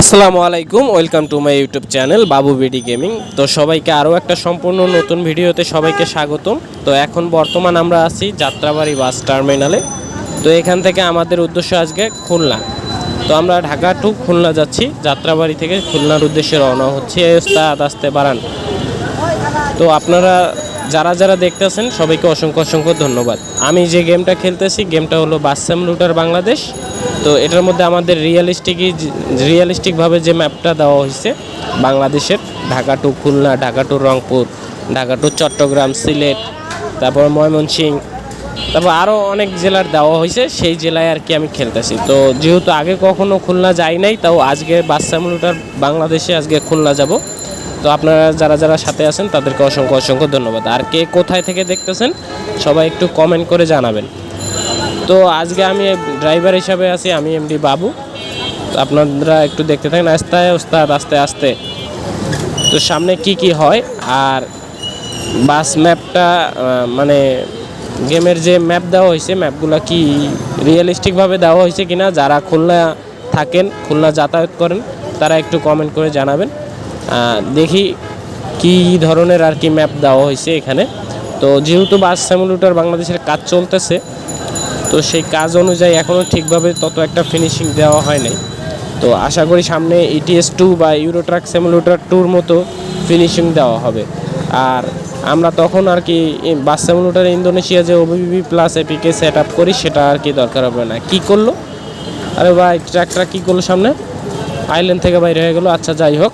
আসসালামু আলাইকুম, welcome to my YouTube channel Babu BD gaming. তো সবাইকে আরও একটা সম্পূর্ণ নতুন ভিডিওতে সবাইকে স্বাগতম। তো এখন বর্তমান আমরা আছি যাত্রাবাড়ি বাস টার্মিনালে। তো এখান থেকে আমাদের উদ্দেশ্য আজকে খুলনা। তো আমরা ঢাকা টু খুলনা যাচ্ছি, যাত্রাবাড়ি থেকে খুলনার উদ্দেশ্যে রওনা হচ্ছে। ওস্তাদ আসতে বাড়ান। তো আপনারা যারা যারা দেখতেছেন, সবাইকে অসংখ্য অসংখ্য ধন্যবাদ। আমি যে গেমটা খেলতেছি, গেমটা হলো বাসাম লুটার বাংলাদেশ। তো এটার মধ্যে আমাদের রিয়েলিস্টিকই রিয়েলিস্টিকভাবে যে ম্যাপটা দেওয়া হয়েছে, বাংলাদেশের Dhaka to Khulna, Dhaka to Rangpur, Dhaka to Chittagong, Sylhet, তারপর ময়মনসিংহ তারপর আরও অনেক জেলার দেওয়া হয়েছে, সেই জেলায় আর কি আমি খেলতেছি। তো যেহেতু আগে কখনো খুলনা যাই নাই, তাও আজকে বাসাম লুটার বাংলাদেশে আজকে খুলনা যাব। তো আপনারা যারা যারা সাথে আছেন, তাদেরকে অসংখ্য অসংখ্য ধন্যবাদ। আর কে কোথায় থেকে দেখতেছেন, সবাই একটু কমেন্ট করে জানাবেন। তো আজকে আমি ড্রাইভার হিসাবে আছি, আমি এমডি বাবু। তো আপনারা একটু দেখতে থাকেন আস্তে ওস্তাদ, আস্তে আস্তে। তো সামনে কি কি হয়, আর বাস ম্যাপটা মানে গেমের যে ম্যাপ দেওয়া হয়েছে ম্যাপগুলো কি রিয়েলিস্টিকভাবে দেওয়া হয়েছে কিনা, যারা খুলনা থাকেন, খুলনা যাতায়াত করেন, তারা একটু কমেন্ট করে জানাবেন। দেখি কি ধরনের আর কি ম্যাপ দেওয়া হয়েছে এখানে। তো যেহেতু বাস স্যামুলেটর বাংলাদেশের কাজ চলতেছে, তো সেই কাজ অনুযায়ী এখনও ঠিকভাবে তত একটা ফিনিশিং দেওয়া হয় নাই। তো আশা করি সামনে ইটিএস টু বা ইউরো ট্রাক স্যামুলেটর টুর মতো ফিনিশিং দেওয়া হবে। আর আমরা তখন আর কি বাস স্যামুলেটর ইন্দোনেশিয়া যে OBB plus APK set up করি, সেটা আর কি দরকার হবে না। কি করল? আরে ভাই ট্রাকটা কী করল সামনে? আইল্যান্ড থেকে বাইরে হয়ে গেলো। আচ্ছা যাই হোক।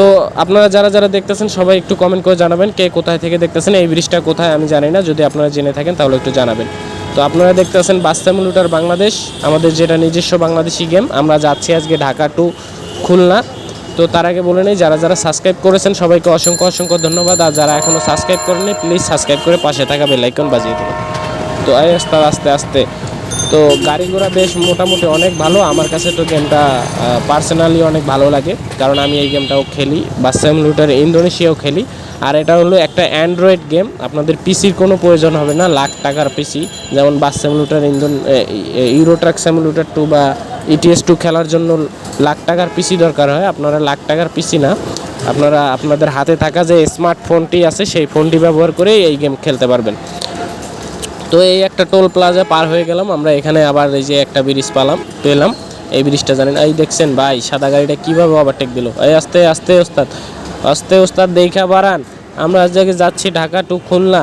তো আপনারা যারা যারা দেখতেছেন, সবাই একটু কমেন্ট করে জানাবেন কে কোথায় থেকে দেখতেছেন। এই ব্রিজটা কোথায় আমি জানি না, যদি আপনারা জেনে থাকেন তাহলে একটু জানাবেন। তো আপনারা দেখতেছেন বাস্তামুলুটার বাংলাদেশ, আমাদের যেটা নিজস্ব বাংলাদেশি গেম, আমরা যাচ্ছি আজকে ঢাকা টু খুলনা। তো তার আগে বলে নেই, যারা যারা সাবস্ক্রাইব করেছেন, সবাইকে অসংখ্য অসংখ্য ধন্যবাদ। আর যারা এখনও সাবস্ক্রাইব করেনি প্লিজ সাবস্ক্রাইব করে পাশে থাকা বেলাইকন বাজিয়ে দেবেন তো আস্তে আস্তে আস্তে। তো গাড়ি ঘোড়া বেশ মোটামুটি অনেক ভালো। আমার কাছে তো গেমটা পার্সোনালি অনেক ভালো লাগে। কারণ আমি এই গেমটাও খেলি বা লুটার ইন্দোনেশিয়াও খেলি। আর এটা হলো একটা অ্যান্ড্রয়েড গেম আপনাদের পিসির কোনো প্রয়োজন হবে না, লাখ টাকার পিসি যেমন bus simulator Indonesia Euro truck simulator two বা ইটিএস টু খেলার জন্য লাখ টাকার পিসি দরকার হয়। আপনারা লাখ টাকার পিসি না, আপনারা, আপনাদের হাতে থাকা যে স্মার্টফোনটি আছে, সেই ফোনটি ব্যবহার করে এই গেম খেলতে পারবেন। তো এই একটা টোল প্লাজা পার হয়ে গেলাম, আমরা এখানে আবার এই যে একটা ব্রিজ পালাম, পেলাম। এই ব্রিজটা জানেন, এই দেখছেন ভাই, সাদা গাড়িটা কীভাবে ওভারটেক দিল। এই আস্তে আস্তে ওস্তাদ আস্তে ওস্তাদ দেখা বাড়ান, আমরা আজ জায়গায় যাচ্ছি ঢাকা টু খুলনা।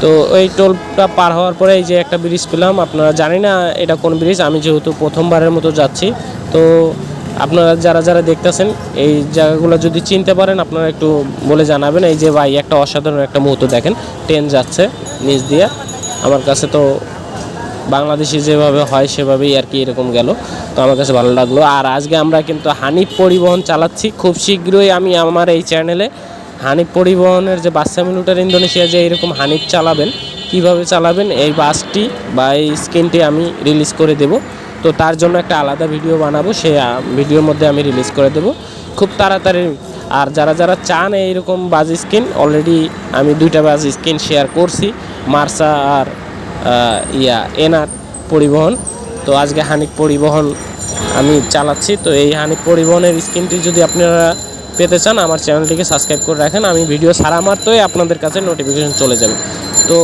তো ওই টোলটা পার হওয়ার পরে এই যে একটা ব্রিজ পেলাম, আপনারা জানি না এটা কোন ব্রিজ, আমি যেহেতু প্রথমবারের মতো যাচ্ছি, তো আপনারা যারা যারা দেখতেছেন, এই জায়গাগুলো যদি চিনতে পারেন, আপনারা একটু বলে জানাবেন। এই যে ভাই, একটা অসাধারণ একটা মুহূর্ত দেখেন, ট্রেন যাচ্ছে নিচ দিয়ে। আমার কাছে তো বাংলাদেশে যেভাবে হয় সেভাবেই আর কি এরকম গেল। তো আমার কাছে ভালো লাগল। আর আজকে আমরা কিন্তু হানিফ পরিবহন চালাচ্ছি। খুব শীঘ্রই আমি আমার এই চ্যানেলে হানিফ পরিবহনের যে বাস স্যামিলুটার ইন্দোনেশিয়া যে এরকম হানিফ চালাবেন, কীভাবে চালাবেন, এই বাসটি বা এই স্ক্রিনটি আমি রিলিজ করে দেব। তো তার জন্য একটা আলাদা ভিডিও বানাবো। সে ভিডিওর মধ্যে আমি রিলিজ করে দেব। খুব তাড়াতাড়ি আর যারা যারা চান এইরকম বাজ স্কিন অলরেডি আমি দুইটা বাজ স্ক্রিন শেয়ার করছি, মার্সা আর ইয়া, এনার পরিবহন। তো আজকে হানিক পরিবহন আমি চালাচ্ছি। তো এই হানিক পরিবহনের স্কিনটি যদি আপনারা পেতে চান, আমার চ্যানেলটিকে সাবস্ক্রাইব করে রাখেন। আমি ভিডিও সারা মাত্রই আপনাদের কাছে নোটিফিকেশন চলে যাবে। তো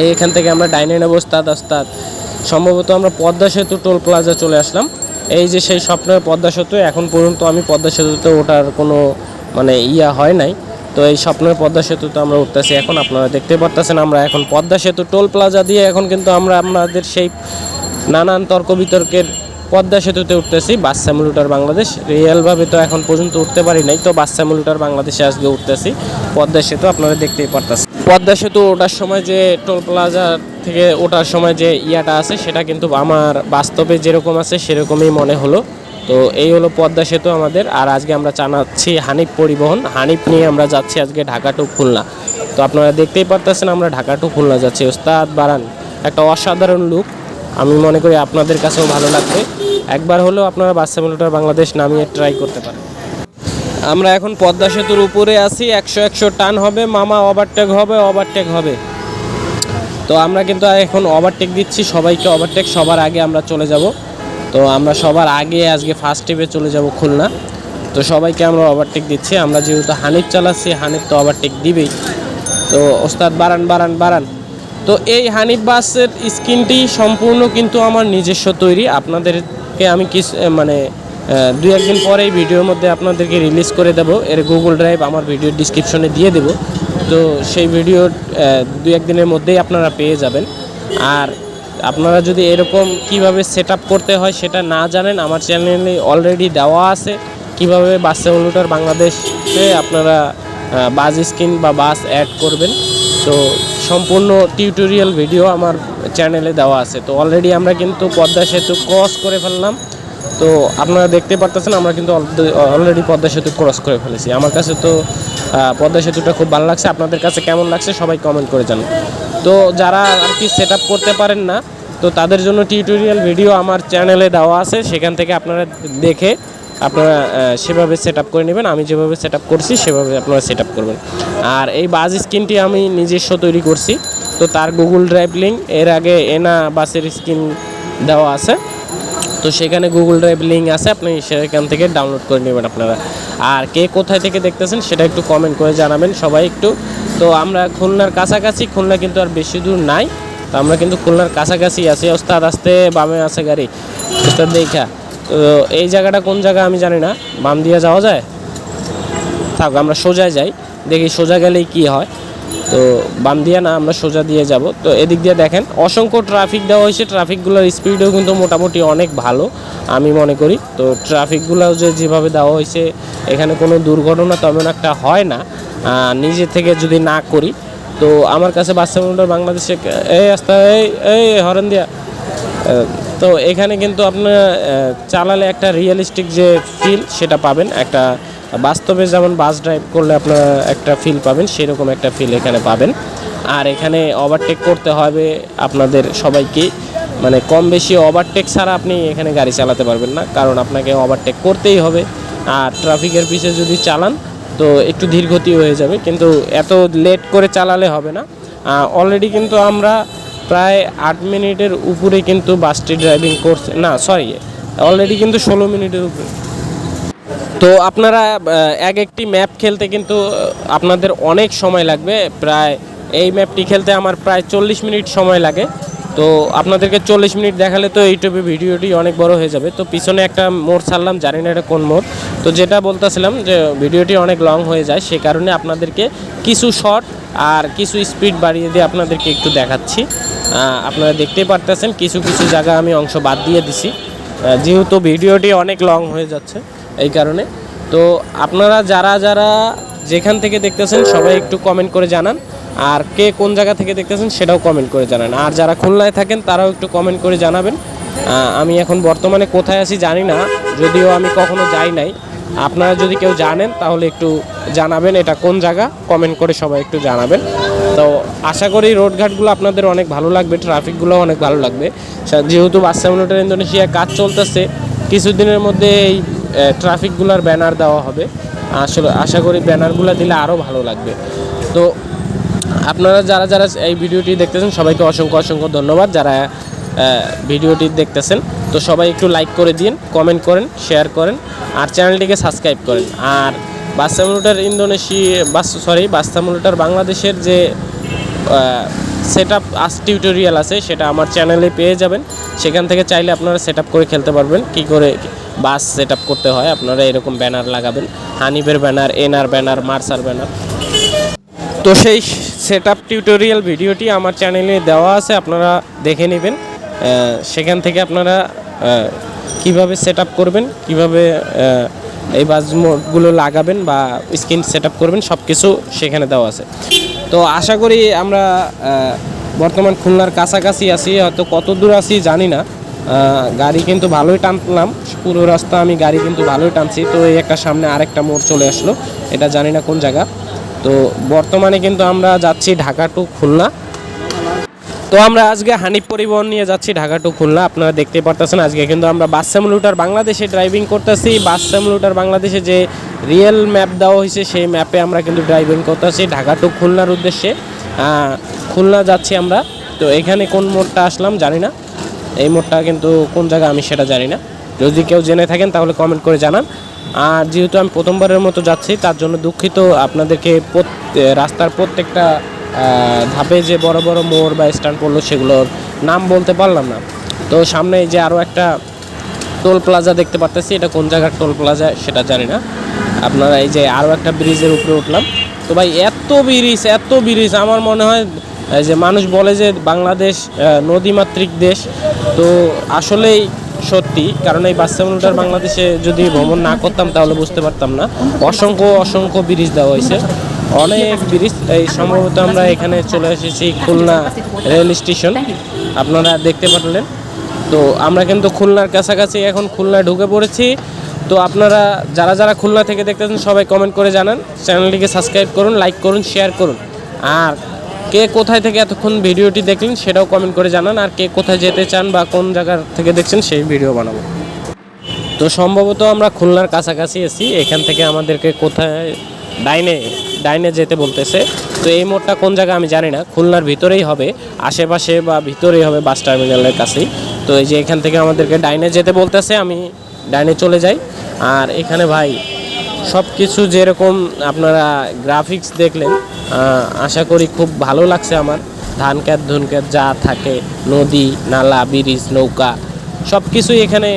এই এখান থেকে আমরা ডাইনে নেব, ওস্তাদ ওস্তাদ। সম্ভবত আমরা পদ্মা সেতু টোল প্লাজা চলে আসলাম। এই যে সেই স্বপ্নের পদ্মা সেতু, এখন পর্যন্ত আমি পদ্মা সেতুতে ওঠার কোনো মানে ইয়া হয় নাই। তো এই স্বপ্নের পদ্মা সেতুতে আমরা উঠতেছি এখন, আপনারা দেখতে পারতেছেন আমরা এখন পদ্মা সেতু, টোল প্লাজা দিয়ে এখন কিন্তু আমরা আপনাদের সেই নানান তর্ক বিতর্কের পদ্মা সেতুতে উঠতেছি। বাস স্যামুলুটার বাংলাদেশ, রিয়েলভাবে তো এখন পর্যন্ত উঠতে পারি নাই, তো বাস স্যামুলুটার বাংলাদেশে আজকে উঠতেছি। পদ্মা সেতু, আপনারা দেখতেই পারতেছেন। পদ্মা সেতু ওঠার সময় যে টোল প্লাজা থেকে ওঠার সময় যে ইয়াটা আছে, সেটা কিন্তু আমার বাস্তবে যেরকম আছে, সেরকমই মনে হলো। তো এই হলো পদ্মা সেতু আমাদের। আর আজকে আমরা চালাচ্ছি হানিফ পরিবহন। হানিফ নিয়ে আমরা যাচ্ছি আজকে ঢাকা টু খুলনা। তো আপনারা দেখতেই পারতেছেন আমরা ঢাকা টু খুলনা যাচ্ছি। ওস্তাদ বারান, একটা অসাধারণ লুক আমি মনে করি আপনাদের কাছেও ভালো লাগবে। একবার হলেও আপনারা বাস স্যামুলেটর বাংলাদেশ নামিয়ে ট্রাই করতে পারেন। আমরা এখন পদ্মা সেতুর উপরে আছি। একশো একশো টান হবে। মামা, ওভারটেক হবে ওভারটেক হবে। তো আমরা কিন্তু এখন ওভারটেক দিচ্ছি, সবাইকে ওভারটেক সবার আগে আমরা চলে যাব। তো আমরা সবার আগে আজকে ফার্স্ট ট্রিপে চলে যাব খুলনা। তো সবাইকে আমরা ওভারটেক দিচ্ছি, আমরা যেহেতু হানিফ চালাচ্ছি, হানিফ তো ওভারটেক দিবেই। তো ওস্তাদ, বাড়ান বাড়ান বাড়ান। তো এই হানিফ বাসের স্ক্রিনটি সম্পূর্ণ কিন্তু আমার নিজস্ব তৈরি। আপনাদেরকে আমি কিছু মানে দুই একদিন পরেই ভিডিওর মধ্যে আপনাদেরকে রিলিজ করে দেবো। এর গুগল ড্রাইভ আমার ভিডিও ডিসক্রিপশনে দিয়ে দেবো। তো সেই ভিডিও দুই একদিনের মধ্যেই আপনারা পেয়ে যাবেন। আর আপনারা যদি এরকম কীভাবে সেট করতে হয় সেটা না জানেন, আমার চ্যানেলে অলরেডি দেওয়া আছে। কীভাবে বাস সেমুলেটর বাংলাদেশে আপনারা বাস স্ক্রিন বা বাস অ্যাড করবেন। তো সম্পূর্ণ টিউটোরিয়াল ভিডিও আমার চ্যানেলে দেওয়া আছে। তো অলরেডি আমরা কিন্তু পদ্মা সেতু ক্রস করে ফেললাম। তো আপনারা দেখতে পারতেছেন, আমরা কিন্তু অলরেডি পদ্মা সেতু ক্রস করে ফেলেছি। আমার কাছে তো পদ্মা সেতুটা খুব ভালো লাগছে। আপনাদের কাছে কেমন লাগছে সবাই কমেন্ট করে জানান। তো যারা আর কি সেট করতে পারেন না, তো তাদের জন্য টিউটোরিয়াল ভিডিও আমার চ্যানেলে দেওয়া আছে। সেখান থেকে আপনারা দেখে আপনারা সেভাবে সেট করে নেবেন। আমি যেভাবে সেট করছি, সেভাবে আপনারা সেট করবেন। আর এই বাস স্ক্রিনটি আমি নিজস্ব তৈরি করছি। তো তার গুগল ড্রাইভ লিঙ্ক এর আগে এনা বাসের স্ক্রিন দেওয়া আছে। তো সেখানে গুগল ড্রাইভ লিঙ্ক আছে, আপনি সেখান থেকে ডাউনলোড করে নেবেন আপনারা। আর কে কোথায় থেকে দেখতেছেন সেটা একটু কমেন্ট করে জানাবেন সবাই একটু। তো আমরা খুলনার কাছাকাছি, খুলনা কিন্তু আর বেশি দূর নাই। তো আমরা কিন্তু খুলনার কাছাকাছি আছি, ওস্তাদ আসতে বামে আছে গাড়ি। ওস্তাদ দেখা। তো এই জায়গাটা কোন জায়গা আমি জানি না। বাম দিয়ে যাওয়া যায়? থাক, আমরা সোজা যাই। দেখি সোজা গেলেই কি হয়। তো বাম দিয়ে না, আমরা সোজা দিয়ে যাব। তো এদিক দিয়ে দেখেন, অসংখ্য ট্রাফিক দেওয়া হয়েছে। ট্রাফিকগুলোর স্পিডও কিন্তু মোটামুটি অনেক ভালো, আমি মনে করি। তো ট্রাফিকগুলো যে যেভাবে দেওয়া হয়েছে, এখানে কোনো দুর্ঘটনা তেমন একটা হয় না। নিজে থেকে যদি না করি। তো আমার কাছে বাচ্চা বাংলাদেশে এই রাস্তা, এই এই হরেন দিয়া। তো এখানে কিন্তু আপনার চালালে একটা রিয়েলিস্টিক যে ফিল সেটা পাবেন। একটা বাস্তবে যেমন বাস ড্রাইভ করলে আপনার একটা ফিল পাবেন, সেরকম একটা ফিল এখানে পাবেন। আর এখানে ওভারটেক করতে হবে আপনাদের সবাইকে। মানে কম বেশি ওভারটেক ছাড়া আপনি এখানে গাড়ি চালাতে পারবেন না, কারণ আপনাকে ওভারটেক করতেই হবে। আর ট্রাফিকের পিছে যদি চালান, তো একটু ধীর গতি হয়ে যাবে। কিন্তু এত লেট করে চালালে হবে না। অলরেডি কিন্তু আমরা প্রায় আট মিনিটের উপরে কিন্তু বাসটি ড্রাইভিং করছে না সরি অলরেডি কিন্তু ষোলো মিনিটের উপরে। তো আপনারা এক একটি ম্যাপ খেলতে কিন্তু আপনাদের অনেক সময় লাগবে। প্রায় এই ম্যাপটি খেলতে আমার প্রায় চল্লিশ মিনিট সময় লাগে। তো আপনাদেরকে চল্লিশ মিনিট দেখালে তো ইউটিউবে ভিডিওটি অনেক বড় হয়ে যাবে। তো পিছনে একটা মোড় ছাড়লাম, জানি না এটা কোন মোড়। তো যেটা বলতেছিলাম যে ভিডিওটি অনেক লং হয়ে যায়, সে কারণে আপনাদেরকে কিছু শর্ট আর কিছু স্পিড বাড়িয়ে দিয়ে আপনাদেরকে একটু দেখাচ্ছি। আপনারা দেখতেই পারতেছেন, কিছু কিছু জায়গা আমি অংশ বাদ দিয়ে দিছি। যেহেতু ভিডিওটি অনেক লং হয়ে যাচ্ছে। এই কারণে। তো আপনারা যারা যারা যেখান থেকে দেখতেছেন, সবাই একটু কমেন্ট করে জানান। আর কে কোন জায়গা থেকে দেখতেছেন, সেটাও কমেন্ট করে জানান। আর যারা খুলনায় থাকেন, তারাও একটু কমেন্ট করে জানাবেন। আমি এখন বর্তমানে কোথায় আছি জানি না, যদিও আমি কখনো যাই নাই। আপনারা যদি কেউ জানেন, তাহলে একটু জানাবেন এটা কোন জায়গা কমেন্ট করে সবাই একটু জানাবেন। তো আশা করি রোডঘাটগুলো আপনাদের অনেক ভালো লাগবে ট্রাফিকগুলো অনেক ভালো লাগবে। যেহেতু বাস সেমিনেটার ইন্দোনেশিয়ায় কাজ চলতেছে, কিছুদিনের মধ্যে এই ট্রাফিকগুলোর ব্যানার দেওয়া হবে। আসলে আশা করি ব্যানারগুলো দিলে আরও ভালো লাগবে। তো আপনারা যারা যারা এই ভিডিওটি দেখতেছেন, সবাইকে অসংখ্য অসংখ্য ধন্যবাদ যারা ভিডিওটি দেখতেছেন। তো সবাই একটু লাইক করে দিন কমেন্ট করেন শেয়ার করেন, আর চ্যানেলটিকে সাবস্ক্রাইব করেন। আর বাস্তামুলুটার ইন্দোনেশিয়া বাস সরি বাস্তামুলুটার বাংলাদেশের যে সেট আপ আস টিউটোরিয়াল আছে, সেটা আমার চ্যানেলে পেয়ে যাবেন। সেখান থেকে চাইলে আপনারা সেট করে খেলতে পারবেন। কি করে বাস সেট করতে হয়, আপনারা এরকম ব্যানার লাগাবেন। হানিফের ব্যানার, এনআর ব্যানার, মার্সার ব্যানার। তো সেই সেট টিউটোরিয়াল ভিডিওটি আমার চ্যানেলে দেওয়া আছে, আপনারা দেখে নেবেন। সেখান থেকে আপনারা কীভাবে সেট করবেন, কীভাবে এই বাসগুলো লাগাবেন বা স্ক্রিন সেট করবেন সব কিছু সেখানে দেওয়া আছে। তো আশা করি আমরা বর্তমান খুলনার কাছাকাছি আছি, হয়তো কত দূর আছি জানি না। গাড়ি কিন্তু ভালোই টানলাম, পুরো রাস্তা আমি গাড়ি কিন্তু ভালোই টানছি। তো এই একটা সামনে আরেকটা মোড় চলে আসলো, এটা জানি না কোন জায়গা। তো বর্তমানে কিন্তু আমরা যাচ্ছি ঢাকা টু খুলনা। তো আমরা আজকে হানিফ পরিবহন নিয়ে যাচ্ছি ঢাকা টু খুলনা। আপনারা দেখতে পারতেছেন, আজকে কিন্তু আমরা বাস স্যামুলুটার বাংলাদেশে ড্রাইভিং করতেছি। বাস স্যামুলুটার বাংলাদেশে যে রিয়েল ম্যাপ দেওয়া হয়েছে, সেই ম্যাপে আমরা কিন্তু ড্রাইভিং করতেছি, ঢাকা টু খুলনার উদ্দেশ্যে। খুলনা যাচ্ছি আমরা। তো এখানে কোন মোড়টা আসলাম জানি না। এই মোড়টা কিন্তু কোন জায়গা আমি সেটা জানি না। যদি কেউ জেনে থাকেন তাহলে কমেন্ট করে জানান। আর যেহেতু আমি প্রথমবারের মতো যাচ্ছি, তার জন্য দুঃখিত। আপনাদেরকে রাস্তার প্রত্যেকটা ধাপে যে বড় বড় মোড় বা স্ট্যান্ড পড়ল, সেগুলোর নাম বলতে পারলাম না। তো সামনে যে আরও একটা টোল প্লাজা দেখতে পারতেছি। এটা কোন জায়গার টোল প্লাজা সেটা জানি না। আপনারা এই যে আরও একটা ব্রিজের উপরে উঠলাম। তো ভাই, এত ব্রিজ এত ব্রিজ, আমার মনে হয় যে মানুষ বলে যে বাংলাদেশ নদীমাতৃক দেশ। তো আসলেই সত্যি, কারণ এই বাস বাংলাদেশে যদি ভ্রমণ না করতাম, তাহলে বুঝতে পারতাম না। অসংখ্য অসংখ্য ব্রিজ দেওয়া হয়েছে। অনেক ব্রিজ, এই সম্ভবত আমরা এখানে চলে এসেছি খুলনা রেল স্টেশন। আপনারা দেখতে পারলেন। তো আমরা কিন্তু খুলনার কাছাকাছি এখন খুলনায় ঢুকে পড়েছি। তো আপনারা যারা যারা খুলনা থেকে দেখতেছেন, সবাই কমেন্ট করে জানান। চ্যানেলটিকে সাবস্ক্রাইব করুন লাইক করুন শেয়ার করুন। আর কে কোথায় থেকে এতক্ষণ ভিডিওটি দেখলেন, সেটাও কমেন্ট করে জানান। আর কে কোথায় যেতে চান বা কোন জায়গার থেকে দেখছেন, সেই ভিডিও বানাবো। তো সম্ভবত আমরা খুলনার কাছাকাছি এসি এখান থেকে আমাদেরকে কোথায় ডাইনে ডাইনে যেতে বলতেছে। তো এই মোড়টা কোন জায়গা আমি জানি না। খুলনার ভিতরেই হবে। আশেপাশে বা ভিতরেই হবে বাস টার্মিনালের কাছেই। তো এই যে এখান থেকে আমাদেরকে ডাইনে যেতে বলতেছে, আমি ডাইনে চলে যাই। আর এখানে ভাই সব কিছু যেরকম আপনারা গ্রাফিক্স দেখলেন আশা করি খুব ভালো লাগছে আমার। ধান ক্যাত ধুন যা থাকে, নদী, নালা, ব্রিজ, নৌকা সব কিছুই এখানে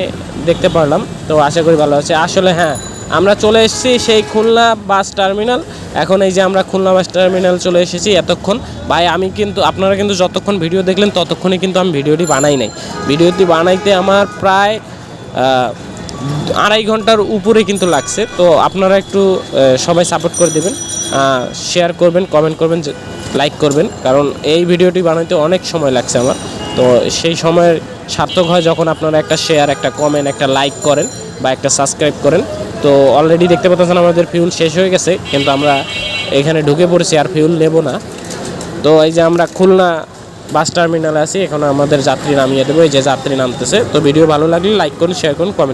দেখতে পারলাম। তো আশা করি ভালো আছে আসলে হ্যাঁ আমরা চলে এসেছি সেই খুলনা বাস টার্মিনাল। এখন এই যে আমরা খুলনা বাস টার্মিনাল চলে এসেছি এতক্ষণ। ভাই, আমি কিন্তু, আপনারা কিন্তু যতক্ষণ ভিডিও দেখলেন ততক্ষণে কিন্তু আমি ভিডিওটি বানাই নাই। ভিডিওটি বানাইতে আমার প্রায় আড়াই ঘণ্টার উপরে কিন্তু লাগছে। তো আপনারা একটু সবাই সাপোর্ট করে দেবেন শেয়ার করবেন কমেন্ট করবেন লাইক করবেন, কারণ এই ভিডিওটি বানাইতে অনেক সময় লাগছে আমার। তো সেই সময়ের সার্থক হয় যখন আপনারা একটা শেয়ার একটা কমেন্ট একটা লাইক করেন বা একটা সাবস্ক্রাইব করেন। তো অলরেডি দেখতে পাচ্ছেন আমাদের ফিউল শেষ হয়ে গেছে, কিন্তু আমরা এখানে ঢুকে পড়েছি, আর ফিউল নেব না। তো এই যে আমরা খুলনা বাস টার্মিনালে আছি, এখন আমাদের যাত্রী নামিয়ে দেবো, এই যে যাত্রী নামতেছে। তো ভিডিও ভালো লাগলে লাইক করুন শেয়ার করুন কমেন্ট